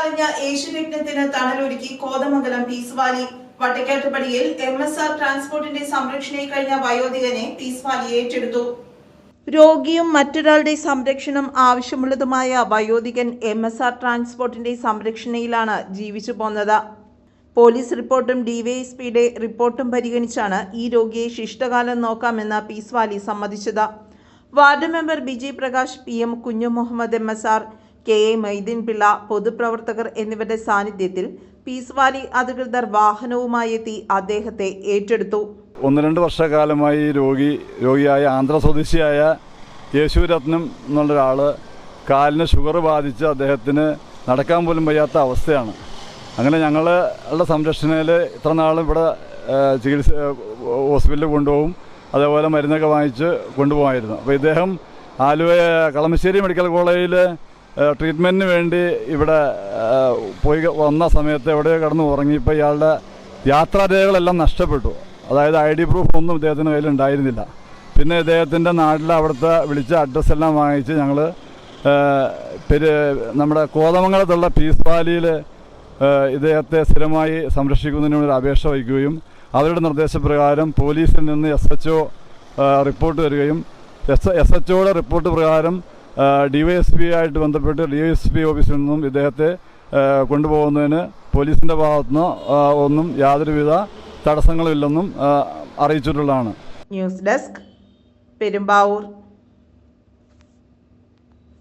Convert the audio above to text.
അലഞ്ഞ യേശുരത്നത്തിന് തണലൊരുക്കി Kothamangalam piece Valley വട്ടക്കാട്ടുപടിയിൽ എം എസ് ആർ ട്രാൻസ്പോർട്ടിന്റെ സംരക്ഷണയിൽ കഴിഞ്ഞ വയോധികനെ പീസ് വാലി ഏറ്റെടുത്തു. രോഗിയും മറ്റൊരാളുടെ സംരക്ഷണം ആവശ്യമുള്ളതുമായ വയോധികൻ എം എസ് ആർ ട്രാൻസ്പോർട്ടിന്റെ സംരക്ഷണയിലാണ് ജീവിച്ചു പോന്നത്. പോലീസ് റിപ്പോർട്ടും ഡിവൈഎസ്പിയുടെ റിപ്പോർട്ടും പരിഗണിച്ചാണ് ഈ രോഗിയെ ശിഷ്ടകാലം നോക്കാമെന്ന് Peace Valley സമ്മതിച്ചത്. Ward member Biji Prakash P M Kunju Muhammad M S R K A Maideen പൊതുപ്രവർത്തകർ എന്നിവരുടെ സാന്നിധ്യത്തിൽ പീസ് വാലി അധികൃതർ വാഹനവുമായി എത്തി അദ്ദേഹത്തെ ഏറ്റെടുത്തു. ഒന്ന് രണ്ട് വർഷക്കാലമായി രോഗി രോഗിയായ ആന്ധ്ര സ്വദേശിയായ യേശുരത്നം എന്നുള്ളൊരാൾ കാലിന് ഷുഗർ ബാധിച്ച് അദ്ദേഹത്തിന് നടക്കാൻ പോലും വയ്യാത്ത അവസ്ഥയാണ്. അങ്ങനെ ഞങ്ങളുടെ സംരക്ഷണയിൽ ഇത്ര നാളും ഇവിടെ ചികിത്സ ഹോസ്പിറ്റലിൽ കൊണ്ടുപോകും. അതേപോലെ മരുന്നൊക്കെ വാങ്ങിച്ച് കൊണ്ടുപോകാമായിരുന്നു. അപ്പോൾ ഇദ്ദേഹം ആലുവ കളമശ്ശേരി മെഡിക്കൽ കോളേജിൽ ട്രീറ്റ്മെന്റിന് വേണ്ടി ഇവിടെ പോയി വന്ന സമയത്ത് എവിടെയോ കിടന്ന് ഉറങ്ങിയപ്പോൾ ഇയാളുടെ യാത്രാരേഖകളെല്ലാം നഷ്ടപ്പെട്ടു. അതായത് ഐ ഡി പ്രൂഫ് ഒന്നും ഇദ്ദേഹത്തിന്റെ കയ്യിൽ ഉണ്ടായിരുന്നില്ല. പിന്നെ ഇദ്ദേഹത്തിന്റെ നാട്ടിൽ അവിടുത്തെ വിളിച്ച അഡ്രസ്സെല്ലാം വാങ്ങിച്ച് ഞങ്ങൾ പെര് നമ്മുടെ കോതമംഗലത്തുള്ള പീസ് വാലിയിൽ ഇദ്ദേഹത്തെ സ്ഥിരമായി സംരക്ഷിക്കുന്നതിന് വേണ്ടി ഒരു അപേക്ഷ വയ്ക്കുകയും അവരുടെ നിർദ്ദേശപ്രകാരം പോലീസിൽ നിന്ന് എസ് എച്ച് റിപ്പോർട്ട് വരികയും എസ് എസ് എച്ച് റിപ്പോർട്ട് പ്രകാരം ഡി വൈ എസ് പി ആയിട്ട് ബന്ധപ്പെട്ട് ഡി വൈ എസ് പി ഓഫീസിൽ നിന്നും ഇദ്ദേഹത്തെ കൊണ്ടുപോകുന്നതിന് പോലീസിന്റെ ഭാഗത്തുനിന്ന് ഒന്നും യാതൊരുവിധ തടസ്സങ്ങളുമില്ലെന്നും അറിയിച്ചിട്ടുള്ളതാണ്. News desk Perumbavoor.